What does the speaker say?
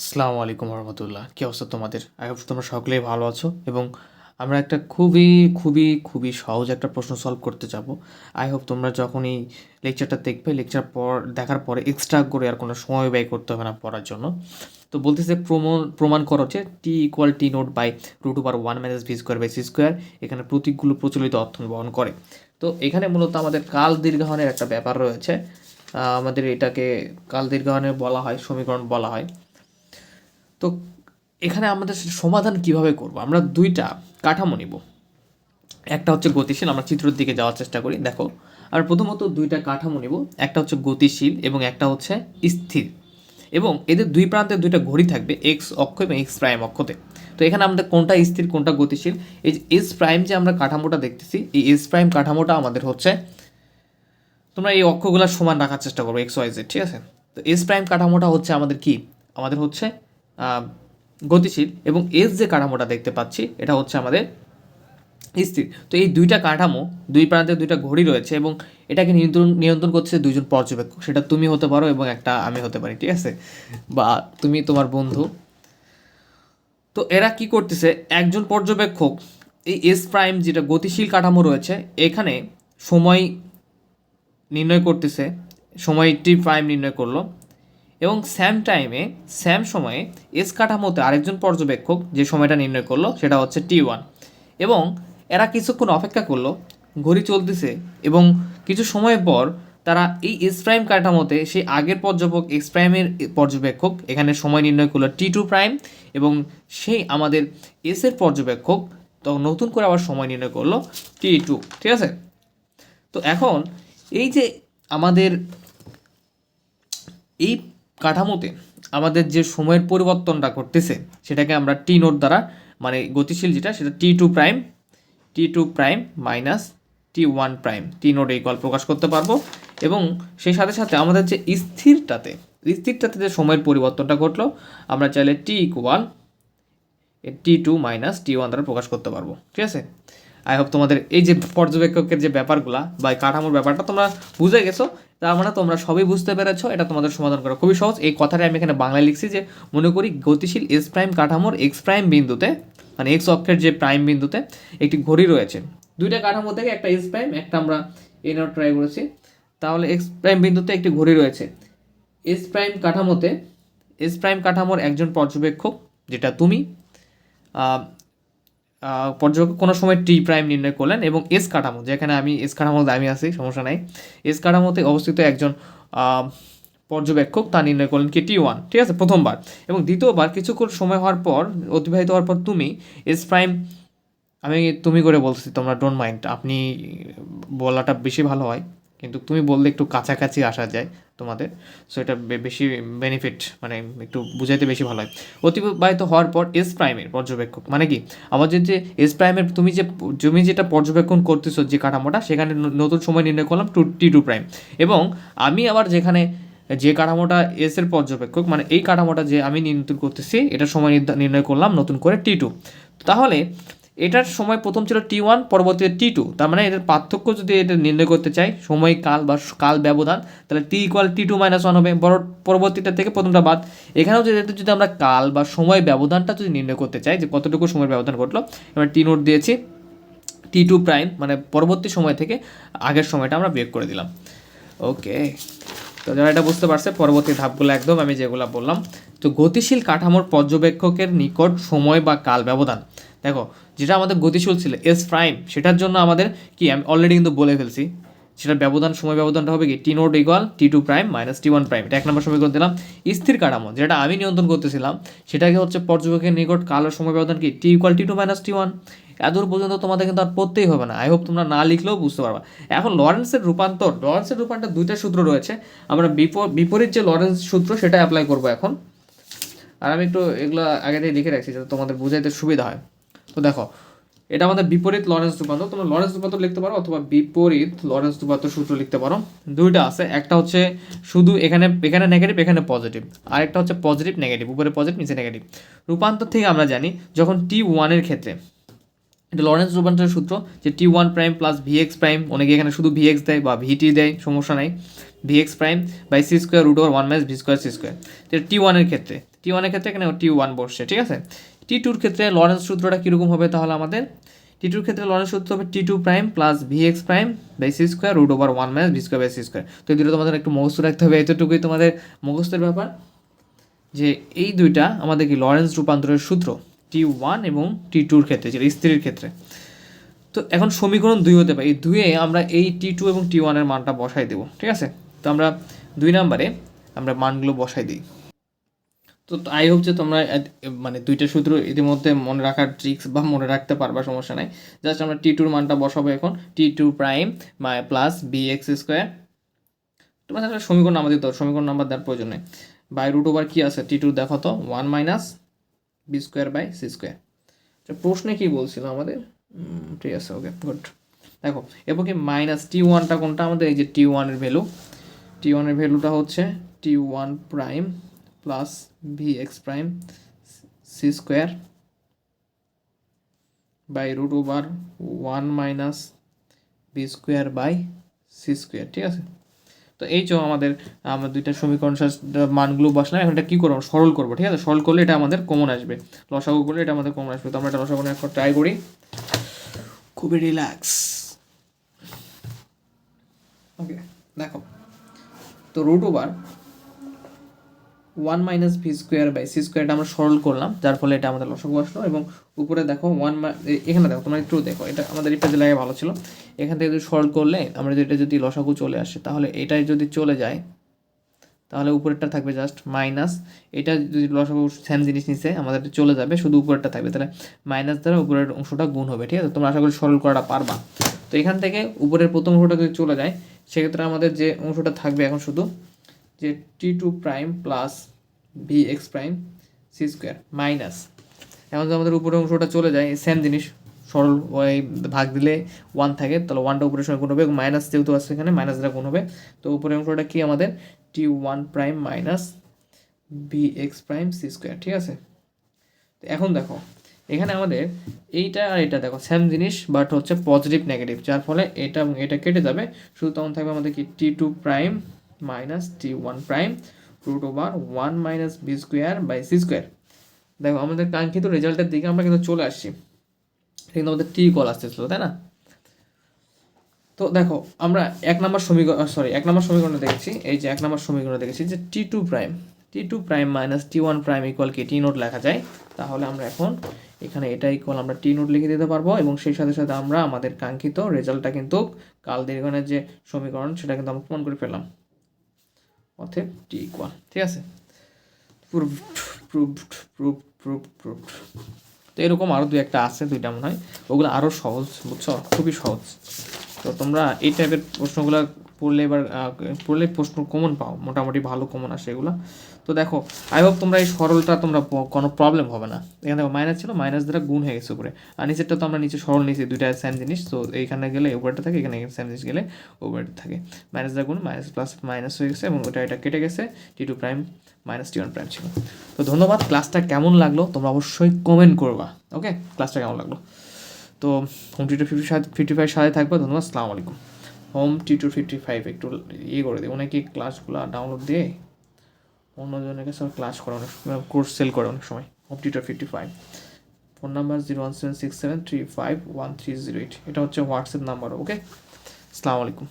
আসসালামু আলাইকুম রহমতুল্লাহ। কী অবস্থা তোমাদের? আই হোপ তোমরা সকলেই ভালো আছো এবং আমরা একটা খুবই খুবই খুবই সহজ একটা প্রশ্ন সলভ করতে যাব। আই হোপ তোমরা যখন এই লেকচারটা দেখবে লেকচার পর, দেখার পরে এক্সট্রা করে আর কোনো সময় ব্যয় করতে হবে না পড়ার জন্য। তো বলতেছে প্রমাণ প্রমাণ করো যে t equal t naught by root over one minus v square by c square এখানে প্রতীকগুলো প্রচলিত অর্থ বহন করে। তো এখানে মূলত আমাদের কাল দীর্ঘায়নের একটা ব্যাপার রয়েছে। আমাদের এটাকে কাল দীর্ঘায়নের বলা হয়, সমীকরণ বলা হয়। তো এখানে আমাদের সমাধান কীভাবে করব? আমরা দুইটা কাঠামো নিব। একটা হচ্ছে গতিশীল, আমরা চিত্রের দিকে যাওয়ার চেষ্টা করি, দেখো। আর প্রথমত দুইটা কাঠামো নিব, একটা হচ্ছে গতিশীল এবং একটা হচ্ছে স্থির। এবং এদের দুই প্রান্তে দুইটা ঘড়ি থাকবে, এক্স অক্ষ এবং এক্স প্রাইম অক্ষতে। তো এখানে আমাদের কোনটা স্থির, কোনটা গতিশীল? এই যে এস প্রাইম যে আমরা কাঠামোটা দেখতেছি, এই এস প্রাইম কাঠামোটা আমাদের হচ্ছে, তোমরা এই অক্ষগুলো সমান রাখার চেষ্টা করব, এক্স, ওয়াই, জেড, ঠিক আছে? তো এস প্রাইম কাঠামোটা হচ্ছে আমাদের কি? আমাদের হচ্ছে গতিশীল এবং এস যে কাঠামোটা দেখতে পাচ্ছি, এটা হচ্ছে আমাদের স্থির। তো এই দুইটা কাঠামো, দুই প্রান্তে দুইটা ঘড়ি রয়েছে এবং এটাকে নিয়ন্ত্রণ নিয়ন্ত্রণ করছে দুইজন পর্যবেক্ষক। সেটা তুমি হতে পারো এবং একটা আমি হতে পারি, ঠিক আছে? বা তুমি তোমার বন্ধু। তো এরা কি করতেছে? একজন পর্যবেক্ষক, এই এস প্রাইম যেটা গতিশীল কাঠামো রয়েছে, এখানে সময় নির্ণয় করতেছে, সময়টি প্রাইম নির্ণয় করল। এবং স্যাম টাইমে স্যাম সময়ে এস কাঠামোতে আরেকজন পর্যবেক্ষক যে সময়টা নির্ণয় করল, সেটা হচ্ছে টি ওয়ান এবং এরা কিছুক্ষণ অপেক্ষা করল, ঘড়ি চলতেছে এবং কিছু সময় পর তারা এই এস প্রাইম কাঠামোতে সেই আগের পর্যবেক্ষক এক্স প্রাইমের পর্যবেক্ষক, এখানে সময় নির্ণয় করল টি টু প্রাইম এবং সেই আমাদের এস এর পর্যবেক্ষক তখন নতুন করে আবার সময় নির্ণয় করল টি টু ঠিক আছে? তো এখন এই যে আমাদের এই কাঠামোতে আমাদের যে সময়ের পরিবর্তনটা করতেছে সেটাকে আমরা টি নোট দ্বারা মানে গতিশীল যেটা, সেটা t two prime t two prime minus t one prime t naught এই কল প্রকাশ করতে পারব। এবং সেই সাথে সাথে আমাদের যে স্থিরটাতে স্থিরটাতে যে সময়ের পরিবর্তনটা ঘটলো, আমরা চাইলে t equal t two minus t one দ্বারা প্রকাশ করতে পারব। ঠিক আছে? আই হোপ তোমাদের এই যে পর্যবেক্ষকের যে ব্যাপারগুলা বা কাঠামোর ব্যাপারটা তোমরা বুঝে গেছো। তার মানে তোমরা সবই বুঝতে পেরেছ, এটা তোমাদের সমাধান করা খুবই সহজ। এই কথাটা আমি এখানে বাংলায় লিখছি যে, মনে করি গতিশীল এস প্রাইম কাঠামোর এক্স প্রাইম বিন্দুতে মানে এক্স অক্ষের যে প্রাইম বিন্দুতে একটি ঘড়ি রয়েছে। দুইটা কাঠামো থেকে একটা এস প্রাইম একটা আমরা এ নোট ট্রাই করেছি। তাহলে এক্স প্রাইম বিন্দুতে একটি ঘড়ি রয়েছে। এস প্রাইম কাঠামোতে এস প্রাইম কাঠামোর একজন পর্যবেক্ষক, যেটা তুমি পর্যবেক্ষক কোনো সময় টি প্রাইম নির্ণয় করলেন এবং এস কাঠামো, যেখানে আমি এস কাঠামোতে আমি আছি, সমস্যা নাই। এস কাঠামোতে অবস্থিত একজন পর্যবেক্ষক, তা নির্ণয় করলেন কি টি ওয়ান, ঠিক আছে? প্রথমবার। এবং দ্বিতীয়বার কিছুক্ষণ সময় হওয়ার পর, অতিবাহিত হওয়ার পর তুমি এস প্রাইম, আমি তুমি করে বলছি, তোমরা ডোন্ট মাইন্ড আপনি বলাটা বেশি ভালো হয়, কিন্তু তুমি বললে একটু কাছাকাছি আসা যায়। তোমাদের। সো এটা বেশি বেনিফিট মানে একটু বুঝাইতে বেশি ভালো হয়। অতিবাহিত হওয়ার পর এস প্রাইমের পর্যবেক্ষক মানে কি? আমাদের যে এস প্রাইমের তুমি যে, তুমি যেটা পর্যবেক্ষণ করতেছো যে কাঠামোটা, সেখানে নতুন সময় নির্ণয় করলাম টু টি টু প্রাইম এবং আমি আবার যেখানে যে কাঠামোটা এস এর পর্যবেক্ষক মানে এই কাঠামোটা যে আমি নিয়ন্ত্রণ করতেছি, এটা সময় নির্ণয় করলাম নতুন করে টি টু তাহলে এটার সময় প্রথম ছিল টি ওয়ান পরবর্তীতে টি টু তার মানে এটার পার্থক্য যদি এটা নির্ণয় করতে চাই, সময়, কাল বা কাল ব্যবধান, তাহলে t equal t two minus one হবে। বড় পরবর্তীটা থেকে প্রথমটা বাদ। এখানেও যদি যদি আমরা কাল বা সময় ব্যবধানটা যদি নির্ণয় করতে চাই, যে কতটুকু সময় ব্যবধান ঘটলো, এবার টি নোট দিয়েছি টি টু প্রাইম মানে পরবর্তী সময় থেকে আগের সময়টা আমরা বিয়োগ করে দিলাম। ওকে তো যারা এটা বুঝতে পারছে, পরবর্তী ধাপগুলো একদম আমি যেগুলো বললাম। তো গতিশীল কাঠামোর পর্যবেক্ষকের নিকট সময় বা কাল ব্যবধান। দেখো, যেটা আমাদের গতিশীল ছিল এস প্রাইম সেটার জন্য আমাদের কি, আমি অলরেডি কিন্তু বলে ফেলছি। সেটার ব্যবধান, সময় ব্যবধানটা হবে কি t naught equal t two prime minus t one prime এটা এক নম্বর সমীকরণ দিলাম। স্থির কাঠামো, যেটা আমি নিয়ন্ত্রণ করতেছিলাম, সেটাকে হচ্ছে পর্যবেক্ষকের নিকট কালের সময় ব্যবধান কি t equal t two minus t one এতদূর পর্যন্ত তোমাদের কিন্তু আর পড়তেই হবে না। আই হোপ তোমরা না লিখলেও বুঝতে পারবা। এখন লরেন্সের রূপান্তর লরেন্সের রূপান্তর দুইটা সূত্র রয়েছে। আমরা বিপ- বিপরীত যে লরেন্স সূত্র সেটা অ্যাপ্লাই করব এখন। আর আমি একটু এগুলো আগে থেকে লিখে রাখছি, যাতে তোমাদের বুঝাইতে সুবিধা হয়। তো দেখো, এটা আমাদের বিপরীত লরেন্স রূপান্তর তোমরা লরেন্স রূপান্তর লিখতে পারো অথবা বিপরীত লরেন্স রূপান্তর সূত্র লিখতে পারো। দুইটা আছে, একটা হচ্ছে শুধু এখানে এখানে নেগেটিভ এখানে পজিটিভ আর একটা হচ্ছে পজিটিভ নেগেটিভ উপরে পজিটিভ নিচে নেগেটিভ রূপান্তর থেকে আমরা জানি যখন টি ওয়ানের ক্ষেত্রে, এটা লরেন্স রূপান্তরের সূত্র, যে t one prime plus v x prime অনেকে এখানে শুধু ভিএক্স দেয় বা ভিটি দেয়, সমস্যা নাই। V x prime by c square root over one minus v square c square t ওয়ানের ক্ষেত্রে টি ওয়ানের ক্ষেত্রে এখানে টি ওয়ান বসছে, ঠিক আছে? টি টুর ক্ষেত্রে লরেন্স সূত্রটা কীরকম হবে তাহলে আমাদের? টি টুর ক্ষেত্রে লরেন্স সূত্র হবে t two prime plus v x prime by c square root over one minus v square by c square তো এই তোমাদের একটু মুখস্থ রাখতে হবে। এতটুকুই তোমাদের মুখস্থের ব্যাপার যে এই দুইটা আমাদের কি লরেন্স রূপান্তরের সূত্র টি ওয়ান এবং টি টুর ক্ষেত্রে যেটা স্ত্রীর ক্ষেত্রে। তো এখন সমীকরণ দুই হতে পারে। এই দুইয়ে আমরা এই টি টু এবং টি ওয়ানের মানটা বসাই দেবো। ঠিক আছে? তো আমরা দুই নাম্বারে আমরা মানগুলো বসাই দিই। তো আই হোপ যে তোমরা মানে দুইটা সূত্র ইতিমধ্যে মনে রাখার ট্রিক্স বা মনে রাখতে পারবা, সমস্যা নাই। জাস্ট আমরা টি টুর মানটা বসাবো এখন। T two prime plus b x square তোমার একটা সমীকরণ নাম্বার দিতে সমীকরণ নাম্বার দেওয়ার প্রয়োজন নেই। বাই রুট ওভার কী আছে? টি টু দেখো তো one minus b square by c square প্রশ্নে কী বলছিল আমাদের? ঠিক আছে ওকে গুড দেখো, এরপর কি মাইনাস টি ওয়ানটা কোনটা? আমাদের এই যে টি ওয়ানের ভ্যালু টি ওয়ানের ভ্যালুটা হচ্ছে t one prime plus v x prime c square by root over one minus b square by c square ঠিক আছে? তো এই যে আমাদের, আমরা দুইটা সমীকরণ মানগুলো বসলাম, এখন এটা কী করব? সরল করব, ঠিক আছে? সরল করলে এটা আমাদের কমন আসবে। লসাগু করলে এটা আমাদের কমন আসবে। তো আমরা এটা লসাগু এখন ট্রাই করি। খুবই রিল্যাক্স ওকে দেখো। তো root over one minus v square by c স্কোয়ারটা আমরা সরল করলাম, যার ফলে এটা আমাদের লসাগু বসল এবং উপরে দেখো ওয়ান এখানে দেখো, তোমরা একটু দেখো, এটা আমাদের এটা লাগে ভালো ছিল। এখান থেকে যদি সরল করলে, আমরা যদি এটা যদি লসাগু চলে আসে, তাহলে এটাই যদি চলে যায়, তাহলে উপরেরটা থাকবে জাস্ট মাইনাস এটা যদি লসাগু সেম জিনিস নিচে, আমাদের চলে যাবে, শুধু উপরেরটা থাকবে। তাহলে মাইনাস দ্বারা উপরের অংশটা গুণ হবে, ঠিক আছে? তোমরা আশা করি সরল করাটা পারবা। তো এখান থেকে উপরের প্রথম অংশটা যদি চলে যায়, সেক্ষেত্রে আমাদের যে অংশটা থাকবে এখন শুধু যে t two prime plus v x prime c square minus এখন যদি আমাদের উপরের অংশটা চলে যায় সেম জিনিস, সরল ওই ভাগ দিলে ওয়ান থাকে, তাহলে ওয়ানটা উপরের সঙ্গে গুণ হবে মাইনাস যেহেতু আছে এখানে মাইনাস দ্বারা গুণ হবে। তো উপরের অংশটা কি আমাদের? T one prime minus b x prime c square ঠিক আছে? তো এখন দেখো, এখানে আমাদের এইটা আর এটা দেখো সেম জিনিস বাট হচ্ছে পজিটিভ নেগেটিভ যার ফলে এটা এবং এটা কেটে যাবে। শুধু তখন থাকবে আমাদের কি? T two prime minus t one prime root over one minus b square by c square দেখো, আমাদের কাঙ্ক্ষিত রেজাল্টের দিকে আমরা কিন্তু চলে আসছি। কিন্তু আমাদের টি কল আসতেছিল, তাই না? তো দেখো, আমরা এক নম্বর সমীকরণ সরি এক নম্বর সমীকরণ দেখেছি। এই যে এক নম্বর সমীকরণ দেখেছি যে t two prime t two prime minus t one prime equal কি? টি নোট লেখা যায়। তাহলে আমরা এখন এখানে এটা ইকুয়াল আমরা টি নোট লিখে দিতে পারব এবং সেই সাথে সাথে আমরা আমাদের কাঙ্ক্ষিত রেজাল্টটা কিন্তু কাল দীর্ঘণের যে সমীকরণ, সেটা কিন্তু আমরা প্রমাণ করে ফেললাম। অতএব টি ইকুয়াল ঠিক আছে? Proved proved prove prove proved তো এরকম আরও দু একটা আছে দুইটা মনে হয়। ওগুলো আরও সহজ, বুঝছ? খুবই সহজ। তো তোমরা এই টাইপের প্রশ্নগুলো পড়লে এবার পড়লে প্রশ্ন কমন পাও, মোটামুটি ভালো কমন আসে এগুলো। তো দেখো আই হোপ তোমরা এই সরলটা তোমরা কোনো প্রবলেম হবে না। এখানে দেখো মাইনাস ছিল মাইনাস দ্বারা গুণ হয়ে গেছে উপরে। আর নিচেরটা তো আমরা নিচে সরল নিচে দুইটা সেম জিনিস, তো এইখানে গেলে উপরেটা থাকে, এখানে সেম জিনিস গেলে উপরেটা থাকে। মাইনাস দ্বারা গুণ মাইনাস প্লাস মাইনাস হয়ে গেছে এবং ওটা, এটা কেটে গেছে t two prime minus t one prime ছিল। তো ধন্যবাদ ক্লাসটা কেমন লাগল তোমরা অবশ্যই কমেন্ট করবা ওকে ক্লাসটা কেমন লাগল? তো home tutor fifty fifty five সাথে থাকবে, ধন্যবাদ, আসসালামু আলাইকুম। Home t two fifty five একটু ইয়ে করে দিই অনেকে ক্লাসগুলো ডাউনলোড দিয়ে অন্যজনের কাছে ক্লাস করে, অনেক কোর্স সেল করে অনেক সময় home t two fifty five phone number zero one seven six seven three five one three zero eight এটা হচ্ছে হোয়াটসঅ্যাপ নাম্বার ওকে আসসালামু আলাইকুম।